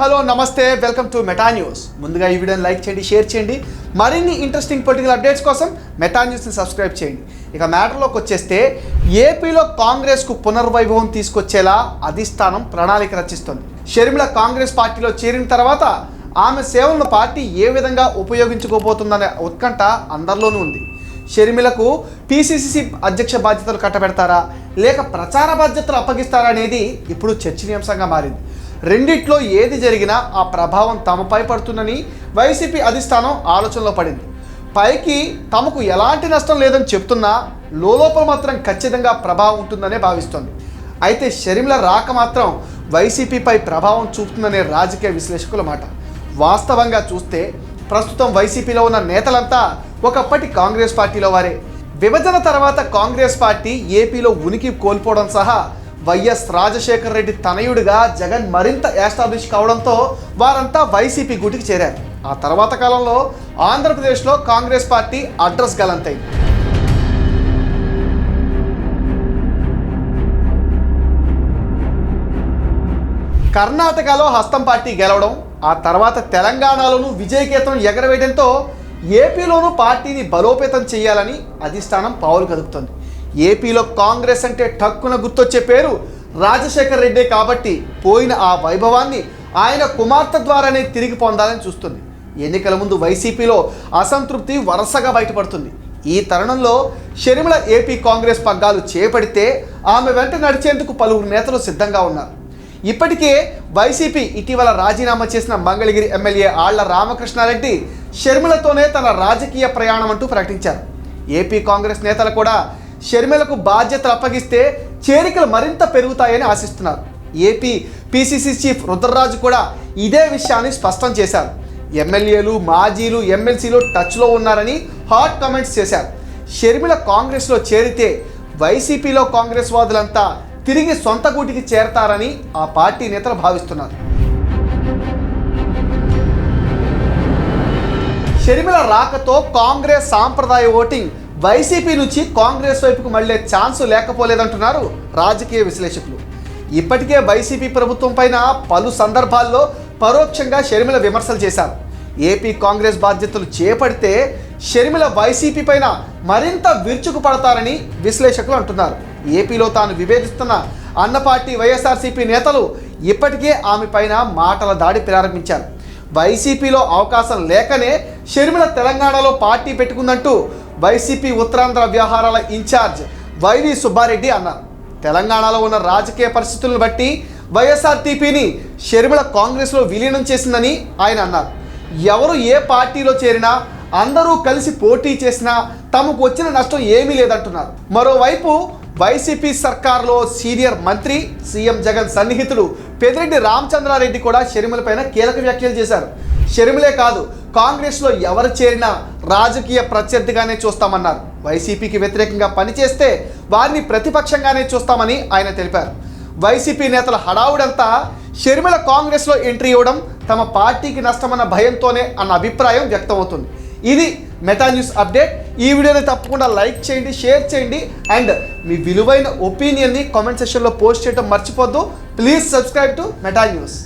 Hello నమస్తే welcome to Meta news. ముందుగా ఈ వీడియోని లైక్ చేయండి షేర్ చేయండి. మరిన్ని ఇంట్రెస్టింగ్ పొలిటికల్ అప్డేట్స్ కోసం మెటా న్యూస్ని సబ్స్క్రైబ్ చేయండి. ఇక మ్యాటర్లోకి వచ్చేస్తే ఏపీలో కాంగ్రెస్కు పునర్వైభవం తీసుకొచ్చేలా అధిష్టానం ప్రణాళిక రచిస్తుంది. షర్మిల కాంగ్రెస్ పార్టీలో చేరిన తర్వాత ఆమె సేవలను పార్టీ ఏ విధంగా ఉపయోగించుకోబోతుందనే ఉత్కంఠ అందరిలోనూ ఉంది. షర్మిలకు పిసిసిసి అధ్యక్ష బాధ్యతలు కట్టబెడతారా లేక ప్రచార బాధ్యతలు అప్పగిస్తారా అనేది ఇప్పుడు చర్చనీయాంశంగా మారింది. రెండిట్లో ఏది జరిగినా ఆ ప్రభావం తమపై పడుతుందని వైసీపీ అధిష్టానం ఆలోచనలో పడింది. పైకి తమకు ఎలాంటి నష్టం లేదని చెప్తున్నా లోపల మాత్రం ఖచ్చితంగా ప్రభావం ఉంటుందనే భావిస్తోంది. అయితే షర్మిల రాక మాత్రం వైసీపీపై ప్రభావం చూపుతుందనే రాజకీయ విశ్లేషకుల మాట. వాస్తవంగా చూస్తే ప్రస్తుతం వైసీపీలో ఉన్న నేతలంతా ఒకప్పటి కాంగ్రెస్ పార్టీలో వారే. విభజన తర్వాత కాంగ్రెస్ పార్టీ ఏపీలో ఉనికి కోల్పోవడం సహా వైఎస్ రాజశేఖర రెడ్డి తనయుడిగా జగన్ మరింత ఎస్టాబ్లిష్ కావడంతో వారంతా వైసీపీ గూటికి చేరారు. ఆ తర్వాత కాలంలో ఆంధ్రప్రదేశ్లో కాంగ్రెస్ పార్టీ అడ్రస్ గలంతైంది. కర్ణాటకలో హస్తం పార్టీ గెలవడం ఆ తర్వాత తెలంగాణలోనూ విజయకేతనం ఎగరవేయడంతో ఏపీలోనూ పార్టీని బలోపేతం చేయాలని అధిష్టానం పావులు కదుపుతుంది. ఏపీలో కాంగ్రెస్ అంటే టక్కున గుర్తొచ్చే పేరు రాజశేఖర్ రెడ్డి కాబట్టి పోయిన ఆ వైభవాన్ని ఆయన కుమార్తె ద్వారానే తిరిగి పొందాలని చూస్తుంది. ఎన్నికల ముందు వైసీపీలో అసంతృప్తి వరుసగా బయటపడుతుంది. ఈ తరుణంలో షర్మిల ఏపీ కాంగ్రెస్ పగ్గాలు చేపడితే ఆమె వెంట నడిచేందుకు పలువురు నేతలు సిద్ధంగా ఉన్నారు. ఇప్పటికే వైసీపీ ఇటీవల రాజీనామా చేసిన మంగళగిరి ఎమ్మెల్యే ఆళ్ళ రామకృష్ణారెడ్డి షర్మిలతోనే తన రాజకీయ ప్రయాణం అంటూ ప్రకటించారు. ఏపీ కాంగ్రెస్ నేతలు కూడా షర్మిలకు బాధ్యతలు అప్పగిస్తే చేరికలు మరింత పెరుగుతాయని ఆశిస్తున్నారు. ఏపీ పిసిసి చీఫ్ రుద్రరాజు కూడా ఇదే విషయాన్ని స్పష్టం చేశారు. ఎమ్మెల్యేలు మాజీలు ఎమ్మెల్సీలు టచ్లో ఉన్నారని హాట్ కామెంట్స్ చేశారు. షర్మిల కాంగ్రెస్లో చేరితే వైసీపీలో కాంగ్రెస్ వాదులంతా తిరిగి సొంత గూటికి చేరతారని ఆ పార్టీ నేతలు భావిస్తున్నారు. షర్మిల రాకతో కాంగ్రెస్ సాంప్రదాయ ఓటింగ్ వైసీపీ నుంచి కాంగ్రెస్ వైపుకు మళ్ళే ఛాన్సు లేకపోలేదంటున్నారు రాజకీయ విశ్లేషకులు. ఇప్పటికే వైసీపీ ప్రభుత్వం పైన పలు సందర్భాల్లో పరోక్షంగా షర్మిల విమర్శలు చేశారు. ఏపీ కాంగ్రెస్ బాధ్యతలు చేపడితే షర్మిల వైసీపీ పైన మరింత విరుచుకు పడతారని విశ్లేషకులు అంటున్నారు. ఏపీలో తాను విభేదిస్తున్న అన్న పార్టీ వైఎస్ఆర్సీపీ నేతలు ఇప్పటికే ఆమె పైన మాటల దాడి ప్రారంభించారు. వైసీపీలో అవకాశం లేకనే షర్మిల తెలంగాణలో పార్టీ పెట్టుకుందంటూ వైసీపీ ఉత్తరాంధ్ర వ్యవహారాల ఇన్ఛార్జ్ వైవి సుబ్బారెడ్డి అన్నారు. తెలంగాణలో ఉన్న రాజకీయ పరిస్థితులను బట్టి వైఎస్ఆర్టీపీని షర్మిల కాంగ్రెస్లో విలీనం చేసిందని ఆయన అన్నారు. ఎవరు ఏ పార్టీలో చేరినా అందరూ కలిసి పోటీ చేసినా తమకు వచ్చిన నష్టం ఏమీ లేదంటున్నారు. మరోవైపు వైసీపీ సర్కార్లో సీనియర్ మంత్రి సీఎం జగన్ సన్నిహితుడు పెదిరెడ్డి రామచంద్రారెడ్డి కూడా షర్మిలపైన కీలక వ్యాఖ్యలు చేశారు. షర్మిలే కాదు కాంగ్రెస్లో ఎవరు చేరినా రాజకీయ ప్రత్యర్థిగానే చూస్తామన్నారు. వైసీపీకి వ్యతిరేకంగా పనిచేస్తే వారిని ప్రతిపక్షంగానే చూస్తామని ఆయన తెలిపారు. వైసీపీ నేతల హడావుడంతా షర్మిల కాంగ్రెస్లో ఎంట్రీ ఇవ్వడం తమ పార్టీకి నష్టమన్న భయంతోనే అన్న అభిప్రాయం వ్యక్తమవుతుంది. ఇది మెటా న్యూస్ అప్డేట్. ఈ వీడియోని తప్పకుండా లైక్ చేయండి షేర్ చేయండి అండ్ మీ విలువైన ఒపీనియన్ని కామెంట్ సెక్షన్లో పోస్ట్ చేయడం మర్చిపోద్దు. Please subscribe to Meta news.